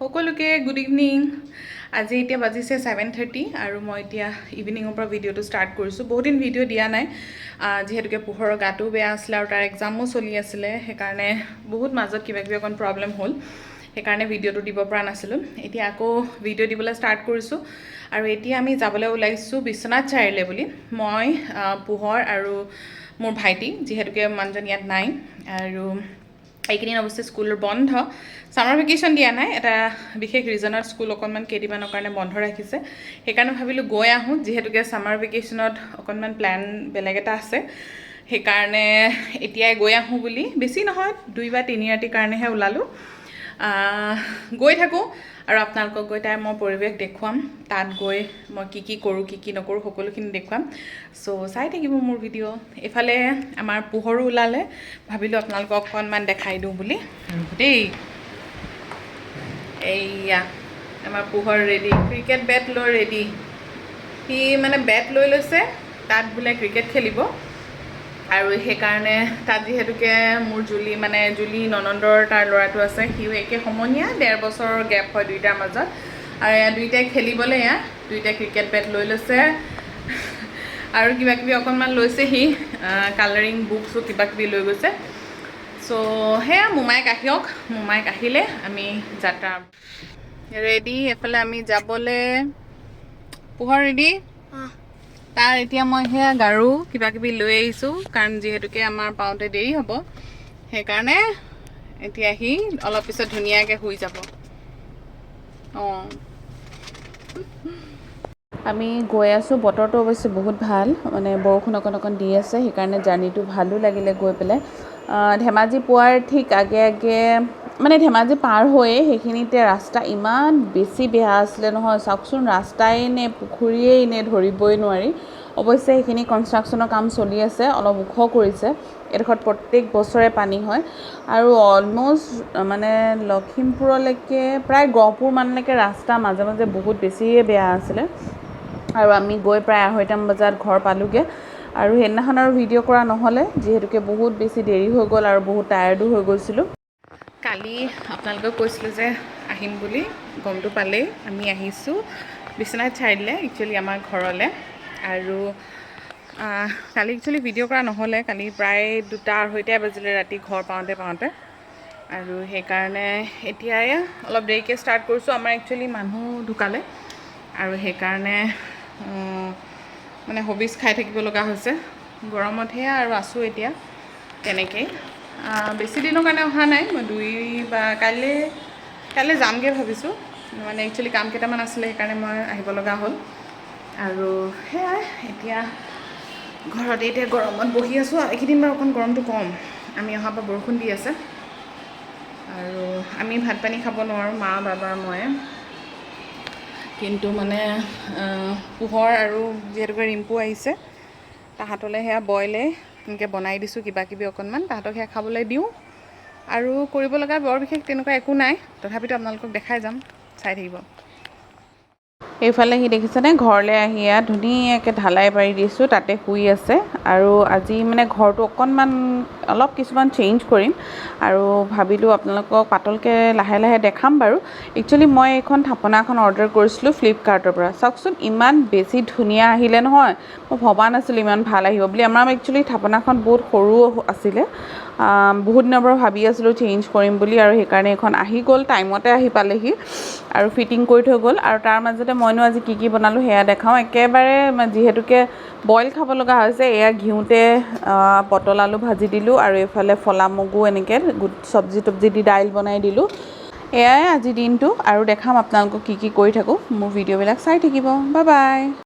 সকলোকে good evening আজি এতিয়া বাজিছে ছেভেন থাৰ্টি আৰু মই এতিয়া ইভিনিঙৰ পৰা ভিডিঅ'টো ষ্টাৰ্ট কৰিছোঁ। বহুত দিন ভিডিঅ' দিয়া নাই। যিহেতুকে পোহৰৰ গাটো বেয়া আছিলে আৰু তাৰ এক্সামো চলি আছিলে, সেইকাৰণে বহুত মাজত কিবা কিবি অকণ প্ৰব্লেম হ'ল। সেইকাৰণে ভিডিঅ'টো দিব পৰা নাছিলোঁ। এতিয়া আকৌ ভিডিঅ' দিবলৈ ষ্টাৰ্ট কৰিছোঁ। আৰু এতিয়া আমি যাবলৈ ওলাইছোঁ বিশ্বনাথ চাৰিআলি বুলি। মই পোহৰ আৰু মোৰ ভাইটি, যিহেতুকে মানুহজন ইয়াত নাই। আৰু এইকেইদিন অৱশ্যে স্কুল বন্ধ। ছামাৰ ভেকেশ্যন দিয়া নাই, এটা বিশেষ ৰিজনত স্কুল অকণমান কেইদিনমানৰ কাৰণে বন্ধ ৰাখিছে। সেইকাৰণে ভাবিলোঁ গৈ আহোঁ, যিহেতুকে ছামাৰ ভেকেশ্যনত অকণমান প্লেন বেলেগ এটা আছে। সেইকাৰণে এতিয়াই গৈ আহোঁ বুলি। বেছি নহয়, দুই বা তিনি ৰাতিৰ কাৰণেহে ওলালোঁ। গৈ থাকোঁ আৰু আপোনালোকক গৈ তাই মই পৰিৱেশ দেখুৱাম। তাত গৈ মই কি কি কৰোঁ কি কি নকৰোঁ সকলোখিনি দেখুৱাম। চ' চাই থাকিব মোৰ ভিডিঅ' এইফালে আমাৰ পোহৰো ওলালে। ভাবিলোঁ আপোনালোকক অকণমান দেখাই দিওঁ বুলি। দেই। এইয়া আমাৰ পোহৰ ৰেডি ক্ৰিকেট বেট লৈ ৰেডি সি মানে বেট লৈ লৈছে। তাত বোলে ক্ৰিকেট খেলিব। আৰু সেইকাৰণে তাত যিহেতুকে মোৰ জুলি মানে জুলি ননন্দৰ তাৰ ল'ৰাটো আছে সিও একে সমনীয়া ডেৰ বছৰৰ গেপ হয় দুইটাৰ মাজত। আৰু এয়া দুইটাই খেলিবলৈ এয়া দুইটাই ক্ৰিকেট বেট লৈ লৈছে। আৰু কিবা কিবি অকণমান লৈছে সি কালাৰিং বুকছো কিবা কিবি লৈ গৈছে। চ' সেয়া মোমাইক আহিওক মোমাইক আহিলে আমি যাত্ৰা ৰেডি এফালে আমি যাবলৈ পোহৰ ৰেডি তাৰ এতিয়া মই সেয়া গাৰু কিবা কিবি লৈ আহিছোঁ কাৰণ যিহেতুকে আমাৰ পাওঁতে দেৰি হ'ব। সেইকাৰণে এতিয়া সি অলপ পিছত ধুনীয়াকৈ শুই যাব। অঁ। আমি গৈ আছোঁ বতৰটো অৱশ্যে বহুত ভাল মানে বৰষুণ অকণ অকণ দি আছে সেইকাৰণে জাৰ্ণিটো ভালো লাগিলে গৈ পেলাই। ধেমাজি পোৱাৰ ঠিক আগে আগে মানে ধেমাজি পাৰ হৈয়ে সেইখিনিতে ৰাস্তা ইমান বেছি বেয়া আছিলে নহয়। চাওকচোন ৰাস্তাই নে পুখুৰীয়েই নে ধৰিবই নোৱাৰি। অৱশ্যে সেইখিনি কনষ্ট্ৰাকশ্যনৰ কাম চলি আছে অলপ ওখ কৰিছে। এইডোখৰত প্ৰত্যেক বছৰে পানী হয়। আৰু অলম'ষ্ট মানে লখিমপুৰলৈকে প্ৰায় গহপুৰ মানলৈকে ৰাস্তা মাজে মাজে বহুত বেছিয়ে বেয়া আছিলে। আৰু আমি গৈ প্ৰায় আঢ়ৈটামান বজাত ঘৰ পালোঁগৈ। আৰু সেইদিনাখন আৰু ভিডিঅ' কৰা নহ'লে যিহেতুকে বহুত বেছি দেৰি হৈ গ'ল আৰু বহুত টায়াৰ্ডো হৈ গৈছিলোঁ। কালি আপোনালোকক কৈছিলোঁ যে আহিম বুলি, গমটো পালেই, আমি আহিছোঁ। বিশ্বনাথ চাৰিআলিলৈ একচুৱেলি আমাৰ ঘৰলৈ। আৰু কালি একচুৱেলি ভিডিঅ' কৰা নহ'লে, কালি প্ৰায় দুটা আঢ়ৈটাই বাজিলে ৰাতি ঘৰ পাওঁতে পাওঁতে। আৰু সেইকাৰণে এতিয়া এয়া অলপ দেৰিকৈ ষ্টাৰ্ট কৰিছোঁ, আমাৰ একচুৱেলি মানুহ ঢুকালে। আৰু সেইকাৰণে মানে হবিজ খাই থাকিব লগা হৈছে। গৰমতহে আৰু আছোঁ এতিয়া, তেনেকেই। বেছি দিনৰ কাৰণে অহা নাই মই দুই বা কাইলৈ কাইলৈ যামগৈ ভাবিছোঁ। মানে একচুৱেলি কাম কেইটামান আছিলে সেইকাৰণে মই আহিব লগা হ'ল। আৰু সেয়াই এতিয়া ঘৰতে এতিয়া গৰমত বহি আছোঁ এইকেইদিন বাৰু অকণ গৰমটো কম। আমি অহাৰ পৰা বৰষুণ দি আছে। আৰু আমি ভাত পানী খাব নোৱাৰোঁ মা বাবা মই কিন্তু মানে পোহৰ আৰু যিহেতুকে ৰিম্পু আহিছে তাহাঁতলৈ সেয়া বইলে। এনেকৈ বনাই দিছোঁ কিবা কিবি অকণমান তাহাঁতক সেয়া খাবলৈ দিওঁ। আৰু কৰিব লগা বৰ বিশেষ তেনেকুৱা একো নাই তথাপিতো আপোনালোকক দেখাই যাম চাই থাকিব। এইফালে সি দেখিছেনে ঘৰলৈ আহি ইয়াত ধুনীয়াকৈ ঢালাই পাৰি দিছোঁ তাতে শুই আছে। আৰু আজি মানে ঘৰটো অকণমান অলপ কিছুমান চেঞ্জ কৰিম আৰু ভাবিলোঁ আপোনালোকক পাতলকৈ লাহে লাহে দেখাম বাৰু। একচুৱেলি মই এইখন থাপনা এখন অৰ্ডাৰ কৰিছিলোঁ ফ্লিপকাৰ্টৰ পৰা। চাওকচোন ইমান বেছি ধুনীয়া আহিলে নহয়। মই ভবা নাছিলোঁ ইমান ভাল আহিব বুলি। আমাৰ একচুৱেলি থাপনাখন বহুত সৰু আছিলে। বহুত দিনৰ পৰা ভাবি আছিলোঁ চেঞ্জ কৰিম বুলি আৰু সেইকাৰণে এইখন আহি গ'ল। টাইমতে আহি পালেহি। আৰু ফিটিং কৰি থৈ গ'ল। আৰু তাৰ মাজতে মইনো আজি কি কি বনালোঁ সেয়া দেখাওঁ। একেবাৰে যিহেতুকে বইল খাব লগা হৈছে এয়া ঘিউতে পটল আলু ভাজি দিলোঁ। আৰু এইফালে ফলা মগু এনেকৈ চব্জি তব্জি দি দাইল বনাই দিলোঁ। এয়াই আজিৰ দিনটো আৰু দেখাম আপোনালোকক কি কি কৰি থাকোঁ। মোৰ ভিডিঅ'বিলাক চাই থাকিব। Bye bye.